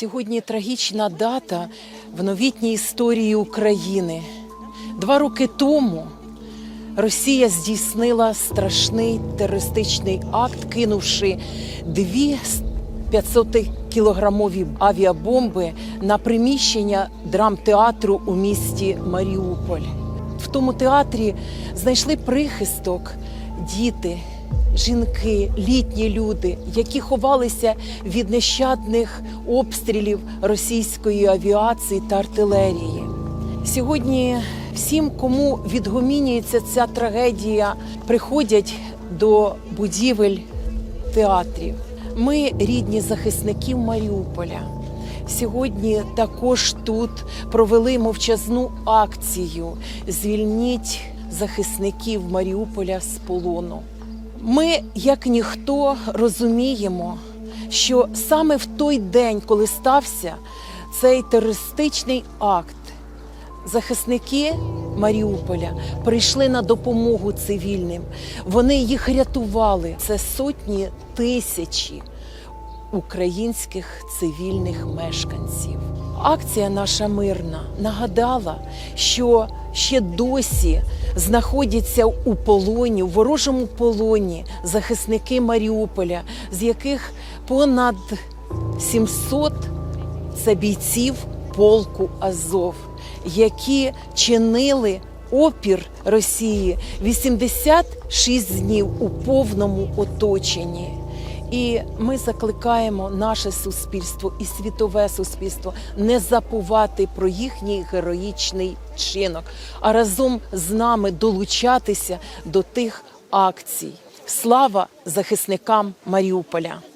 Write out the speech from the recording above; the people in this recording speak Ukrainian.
Сьогодні трагічна дата в новітній історії України. Два роки тому Росія здійснила страшний терористичний акт, кинувши дві 500-кілограмові авіабомби на приміщення драмтеатру у місті Маріуполь. В тому театрі знайшли прихисток діти, жінки, літні люди, які ховалися від нещадних обстрілів російської авіації та артилерії. Сьогодні всім, кому відгомінюється ця трагедія, приходять до будівель театрів. Ми рідні захисників Маріуполя. Сьогодні також тут провели мовчазну акцію Звільніть захисників Маріуполя з полону. Ми, як ніхто, розуміємо, що саме в той день, коли стався цей терористичний акт, захисники Маріуполя прийшли на допомогу цивільним. Вони їх рятували. Це сотні тисячі українських цивільних мешканців. Акція наша мирна нагадала, що ще досі знаходяться у полоні, у ворожому полоні захисники Маріуполя, з яких понад 700 це бійців полку Азов, які чинили опір Росії 86 днів у повному оточенні. І ми закликаємо наше суспільство і світове суспільство не забувати про їхній героїчний вчинок, а разом з нами долучатися до тих акцій. Слава захисникам Маріуполя!